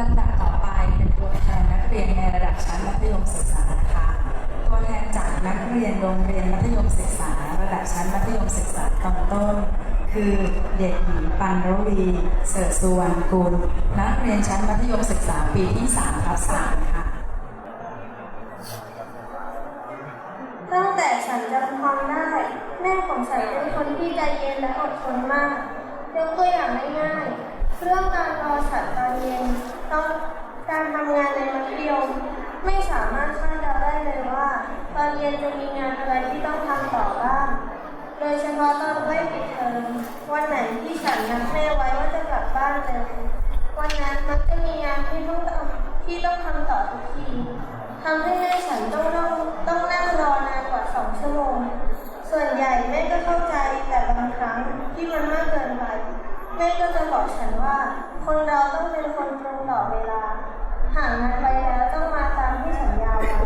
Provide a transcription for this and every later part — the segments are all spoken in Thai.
ลำดับต่อไปเป็นตัวแทนนักเรียนในระดับชั้นมัธยมศึกษานะคะตัวแทนจากนักเรียนโรงเรียนมัธยมศึกษา ระดับชั้นมัธยมศึกษาตอนต้น คือเด็กหญิงปันรวีเสรสุวรรณกุลนักเรียนชั้นมัธยมศึกษาปีที่3ทับ3ค่ะตั้งแต่ฉันจำความได้ แม่ของฉันเป็นคนที่ใจเย็นและอดทนมาก ยกตัวอย่างง่าย เรื่องการรอฉันตอนเย็นต้องการทำงานในมัธยมไม่สามารถคาดเดาได้เลยว่า ตอนเย็นจะมีงานอะไรที่ต้องทำต่อบ้าง โดยเฉพาะตอนใกล้ปิดเทอมวันไหนที่ฉันนัดแม่ไว้ว่าจะกลับบ้านเร็ววันนั้นมักจะมีงานที่ต้องทำที่ต้องทำต่อทุกทีทำให้แม่ฉันต้องนั่งต้องนั่งรอนานกว่าสองชั่วโมง ส่วนใหญ่แม่ก็เข้าใจแต่บางครั้งที่มันมาก แม่ก็จะบอกฉันว่า คนเราต้องเป็นคนตรงต่อเวลา ห่างงานไปแล้วต้องมาตามที่สัญญาไว้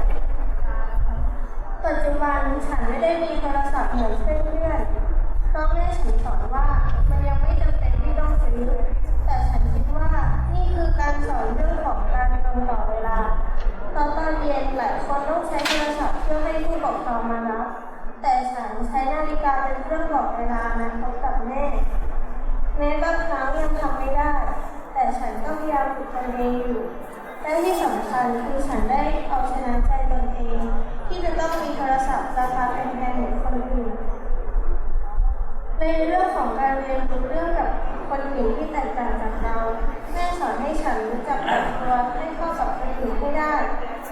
ปัจจุบันฉันไม่ได้มีโทรศัพท์เหมือนเพื่อนๆเพราะแม่ฉันสอนว่ามันยังไม่จำเป็นที่ต้องซื้อ แต่ฉันคิดว่านี่คือการสอนเรื่องของการตรงต่อเวลาเพราะตอนเย็นหลายคนต้องใช้โทรศัพท์เพื่อให้ผู้ปกครองมารับแต่ฉันใช้นาฬิกาเป็นเครื่องบอกเวลานัดพบกับแม่ แม้บางครั้ง ยังทำไม่ได้ แต่ฉันก็พยายามฝึกตนเองอยู่ และที่สำคัญคือฉันได้เอาชนะใจตนเอง ที่จะต้องมีโทรศัพท์ราคาแพงๆเหมือนคนอื่นในเรื่องของการเรียนรู้เรื่องกับคนอื่นที่แตกต่างจากเรา แม่สอนให้ฉันรู้จักปรับตัวให้เข้ากับคนอื่นให้ได้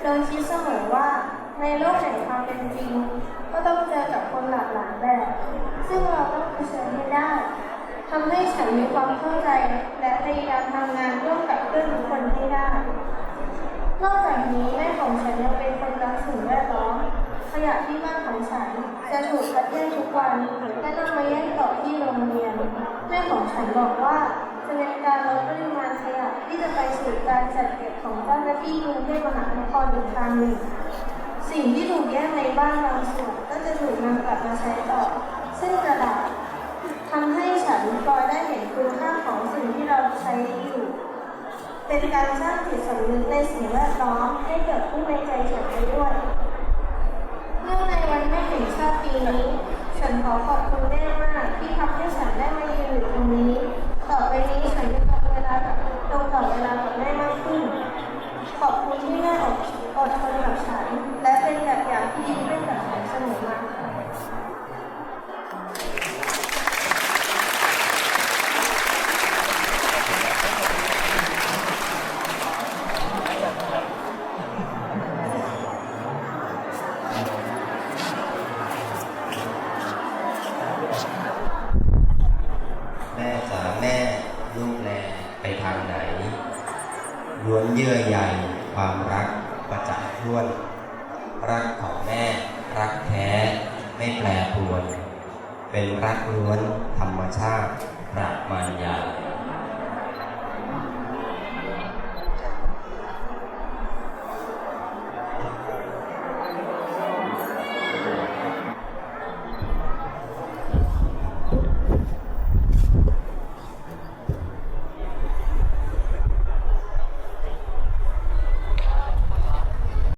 โดยคิดเสมอว่าในโลกแห่งความเป็นจริง ก็ต้องเจอกับคนหลากหลายแบบ ซึ่งเราต้องเผชิญให้ได้ ทำให้ฉันมีความเข้าใจ และพยายามทำงานร่วมกับเพื่อนทุกคนให้ได้ นอกจากนี้แม่ของฉันยังเป็นคนรักสิ่งแวดล้อมขยะที่บ้านของฉันจะถูกคัดแยกทุกวันและนำมาแยกต่อที่โรงเรียน แม่ของฉันบอกว่าจะเป็นการลดปริมาณขยะที่จะไปสู่การจัดเก็บของเจ้าหน้าที่กรุงเทพมหานครอีกทางหนึ่ง สิ่งที่ถูกแยกในบ้านบางส่วนก็จะถูกนำกลับมาใช้ต่อ ซึ่งกระดาษทำให้ฉันพลอยได้เห็นคุณค่าของสิ่งที่เราใช้อยู่ เป็นการสร้างจิตสำนึกในสิ่งแวดล้อมให้เกิดขึ้นในใจฉันไปด้วย เมื่อในวันแม่แห่ง ทางไหนล้วนเยื่อใยความรักประจักษ์ท้วน รักของแม่ รักแท้ ไม่แปรปรวน เป็นรักล้วนธรรมชาติประมาณยา